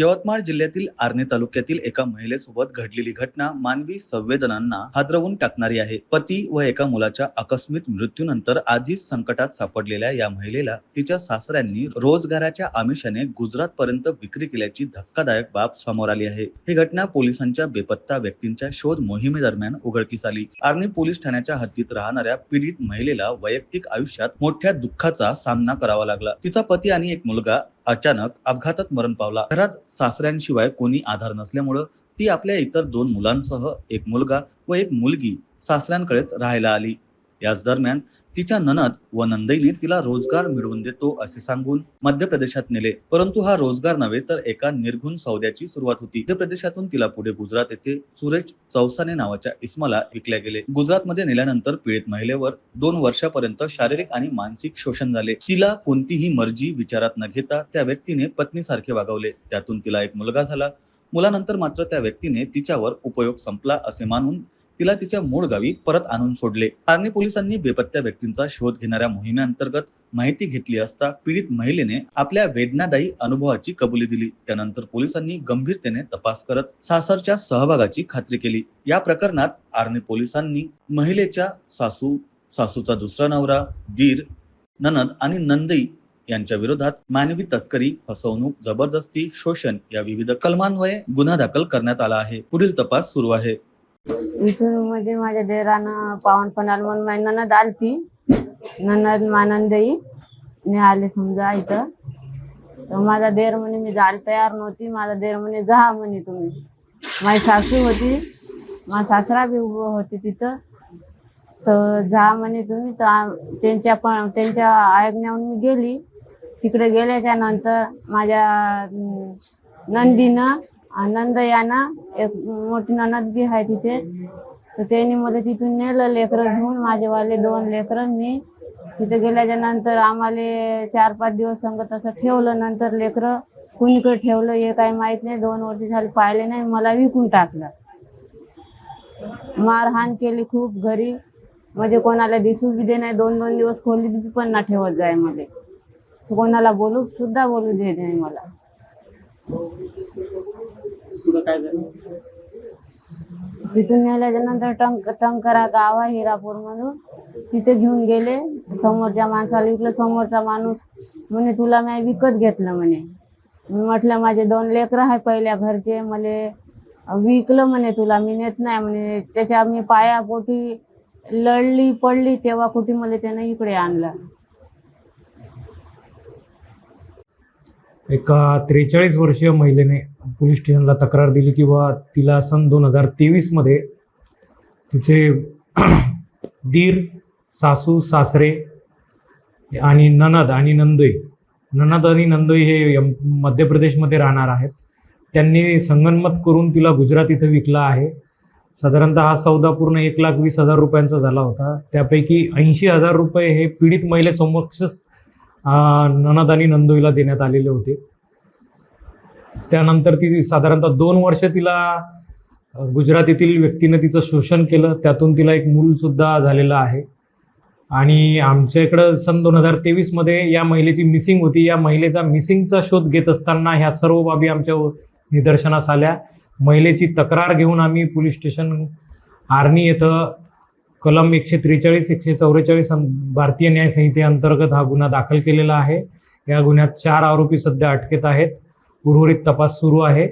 यवतमाळ जिल्ह्यातील आर्णे तालुक्यातील एका महिलेसोबत घडलेली घटना मानवी संवेदनांना हादरवून टाकणारी आहे. पती व एका मुलाच्या आकस्मिक मृत्यूनंतर आधीच संकटात सापडलेल्या या महिलेला तिच्या सासऱ्यांनी रोजगाराच्या आमिषाने गुजरात पर्यंत विक्री केल्याची धक्कादायक बाब समोर आली आहे. ही घटना पोलिसांच्या बेपत्ता व्यक्तींच्या शोध मोहिमेदरम्यान उघडकीस आली. आर्णे पोलीस ठाण्याच्या हद्दीत राहणाऱ्या पीडित महिलेला वैयक्तिक आयुष्यात मोठ्या दुःखाचा सामना करावा लागला. तिचा पती आणि एक मुलगा अचानक अपघातात मरण पावला. घरात सासऱ्यांशिवाय कोणी आधार नसल्यामुळं ती आपल्या इतर दोन मुलांसह एक मुलगा व एक मुलगी सासऱ्यांकडेच राहायला आली. याच दरम्यान तिच्या ननद व नंदईने तिला रोजगार मिळवून देतो असे सांगून मध्य प्रदेशात नेले. परंतु हा रोजगार नव्हे तर एका निर्घुण सौद्याची सुरुवात होती. मध्य प्रदेशातून तिला पुढे गुजरात येथे सुरेश चौसाने नावाच्या इस्माला विकल्या गेले. गुजरातमध्ये नेल्यानंतर पीडित महिलेवर दोन वर्षापर्यंत शारीरिक आणि मानसिक शोषण झाले. तिला कोणतीही मर्जी विचारात न घेता त्या व्यक्तीने पत्नीसारखे वागवले. त्यातून तिला एक मुलगा झाला. मुलानंतर मात्र त्या व्यक्तीने तिच्यावर उपयोग संपला असे मानून तिला तिच्या मूळ गावी परत आणून सोडले. आर्मी पोलिसांनी बेपत्त्या व्यक्तींचा शोध घेणाऱ्या मोहिमेअंतर्गत माहिती घेतली असता पीडित महिलेने आपल्या वेदनादायी अनुभवाची कबुली दिली. त्यानंतर पोलिसांनी गंभीरतेने तपास करत सासरच्या सहभागाची खात्री केली. या प्रकरणात आर्ने पोलिसांनी महिलेच्या सासू सासूचा दुसरा नवरा दीर ननद आणि नंदई यांच्या विरोधात मानवी तस्करी फसवणूक जबरदस्ती शोषण या विविध कलमान्वये गुन्हा दाखल करण्यात आला आहे. पुढील तपास सुरू आहे. इथून मध्ये माझ्या देरानं पावनपणाला म्हणून माझी ननद आलती. ननद मानंदई. ने आले समजा इथं. तर माझा देर म्हणे मी जायला तयार नव्हती. माझा देर म्हणे जा म्हणे तुम्ही. माझी सासू होती. माझा सासरा बी उभं होते तिथं. तर जा म्हणे तुम्ही. तर त्यांच्या पण त्यांच्या ऐकण्याहून मी गेली. तिकडे गेल्याच्यानंतर माझ्या नंदीनं आनंद याना एक मोठी ननद बी आहे तिथे. तर त्यांनी मला तिथून नेलं लेकरं घेऊन माझेवाले दोन लेकरं मी. तिथे गेल्याच्यानंतर आम्हाला चार पाच दिवस संगत तसं ठेवलं नंतर लेकरं कुणीकडे ठेवलं हे काही माहीत नाही. दोन वर्ष झाले पाहिले नाही मला विकून टाकलं. मारहाण केली खूप घरी. म्हणजे कोणाला दिसू बी दे नाही दोन दोन दिवस खोली बी पण ना ठेवत जाय मला. कोणाला बोलू सुद्धा बोलू दे नाही मला. पुढं काय झालं? तिथून नेल्याच्या नंतर टंक टंकरा गाव आहे हिरापूर मधून तिथे घेऊन गेले. समोरच्या माणसाला विकलं. समोरचा माणूस म्हणे तुला मी विकत घेतलं म्हणे. मी म्हटलं माझे दोन लेकरं आहे पहिल्या घरचे. मले विकलं म्हणे तुला. मी नेत नाही म्हणे. त्याच्या मी पायापोटी लढली पडली तेव्हा कुठे मला त्यानं इकडे आणलं. एका त्रेचाळीस वर्षीय महिलेने पोलीस स्टेशनला तक्रार दिली की बा तिला सन दोन हजार तेवीसमध्ये तिचे दीर सासू सासरे आणि ननद आणि नंदोई ननद आणि नंदोई हे यम- मध्य प्रदेशमध्ये राहणार आहेत. त्यांनी संगनमत करून तिला गुजरात इथं विकला आहे. साधारणतः हा सौदा पूर्ण एक लाख वीस हजार रुपयांचा झाला होता. त्यापैकी ऐंशी हजार रुपये हे पीडित महिलेसमक्षच ननद आणि नंदोईला देण्यात आलेले होते. त्यानंतर ती साधारणतः दोन वर्ष तिला गुजरात येथील व्यक्तीनं तिचं शोषण केलं. त्यातून तिला एक मूलसुद्धा झालेलं आहे. आणि आमच्या इकडं सन दोन हजार तेवीसमध्ये या महिलेची मिसिंग होती. या महिलेचा मिसिंगचा शोध घेत असताना ह्या सर्व बाबी आमच्या निदर्शनास आल्या. महिलेची तक्रार घेऊन आम्ही पोलीस स्टेशन आर्नी येथं कलम एकशे त्रेचाळीस एकशे चौवेचाळीस भारतीय न्याय संहितेअंतर्गत हा गुन्हा दाखल केलेला आहे. या गुन्ह्यात चार आरोपी सध्या अटकेत आहेत. उर्वरित तपास सुरू आहे.